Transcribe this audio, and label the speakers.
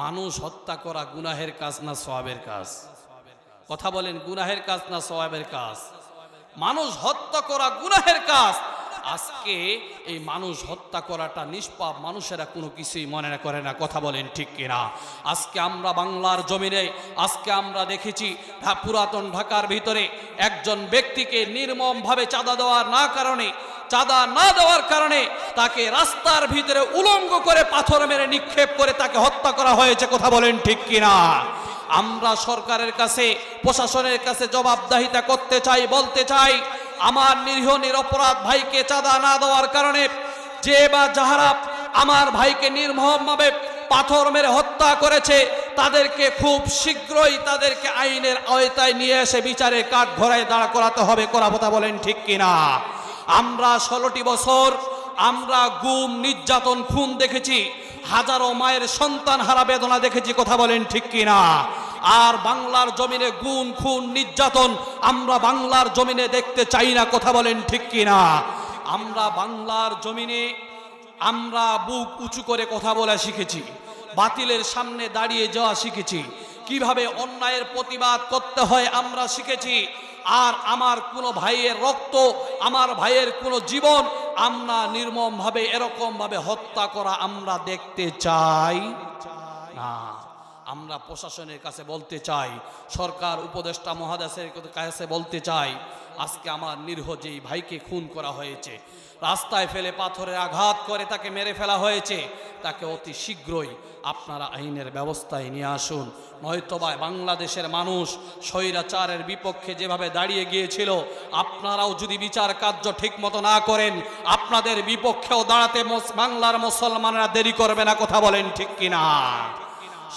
Speaker 1: মানুষ হত্যা করা গুনাহের কাজ না সোয়াবের কাজ? কথা বলেন, গুনাহের কাজ না সোয়াবের কাজ? মানুষ হত্যা করা গুনাহের কাজ আজকে এই মানুষ হত্যা করাটা নিষ্পাপ, মানুষেরা কোনো কিছুই মনে করে না। কথা বলেন ঠিক কিনা? আজকে আমরা বাংলার জমিনে, আজকে আমরা দেখেছি পুরাতন ঢাকার ভিতরে একজন ব্যক্তিকে নির্মমভাবে চাঁদা দেওয়ার না কারণে, চাঁদা না দেওয়ার কারণে তাকে রাস্তার ভিতরে উলঙ্গ করে পাথর মেরে নিক্ষেপ করে তাকে হত্যা করা হয়েছে। কথা বলেন ঠিক কিনা? আমরা সরকারের কাছে, প্রশাসনের কাছে জবাবদাহিতা করতে চাই, বলতে চাই আমার নিরীহ, নিরপরাধ ভাইকে চাঁদা না দেওয়ার কারণে যে বা যাহারা আমার ভাইকে নির্মমভাবে পাথর মেরে হত্যা করেছে, তাদেরকে খুব শীঘ্রই তাদেরকে আইনের আওতায় নিয়ে এসে বিচারে কাঠ ঘোড়ায় দাঁড়া করাতে হবে করাপতা বলেন ঠিক কিনা? আমরা ষোলোটি বছর আমরা গুম, নির্যাতন, খুন দেখেছি, হাজারো মায়ের সন্তান হারা বেদনা দেখেছি, কথা বলেন ঠিক কিনা? আর বাংলার জমিনে গুণ, খুন, নির্যাতন আমরা বাংলার জমিনে দেখতে চাই না, কথা বলেন ঠিক কিনা? আমরা বাংলার জমিনে আমরা বুক উঁচু করে কথা বলা শিখেছি, বাতিলের সামনে দাঁড়িয়ে যাওয়া শিখেছি, কীভাবে অন্যায়ের প্রতিবাদ করতে হয় আমরা শিখেছি, আর আমার কোনো ভাইয়ের রক্ত, আমার ভাইয়ের কোনো জীবন আমরা নির্মমভাবে, এরকমভাবে হত্যা করা আমরা দেখতে চাই না। আমরা প্রশাসনের কাছে বলতে চাই, সরকার, উপদেষ্টা, মহাদেশের কাছে বলতে চাই, আজকে আমার নিরীহ যেই ভাইকে খুন করা হয়েছে, রাস্তায় ফেলে পাথরের আঘাত করে তাকে মেরে ফেলা হয়েছে, তাকে অতি শীঘ্রই আপনারা আইনের ব্যবস্থায় নিয়ে আসুন। নয়তোবা বাংলাদেশের মানুষ স্বৈরাচারের বিপক্ষে যেভাবে দাঁড়িয়ে গিয়েছিল, আপনারাও যদি বিচার কার্য ঠিক মতো না করেন, আপনাদের বিপক্ষেও দাঁড়াতে বাংলার মুসলমানরা দেরি করবে না, কথা বলেন ঠিক কিনা?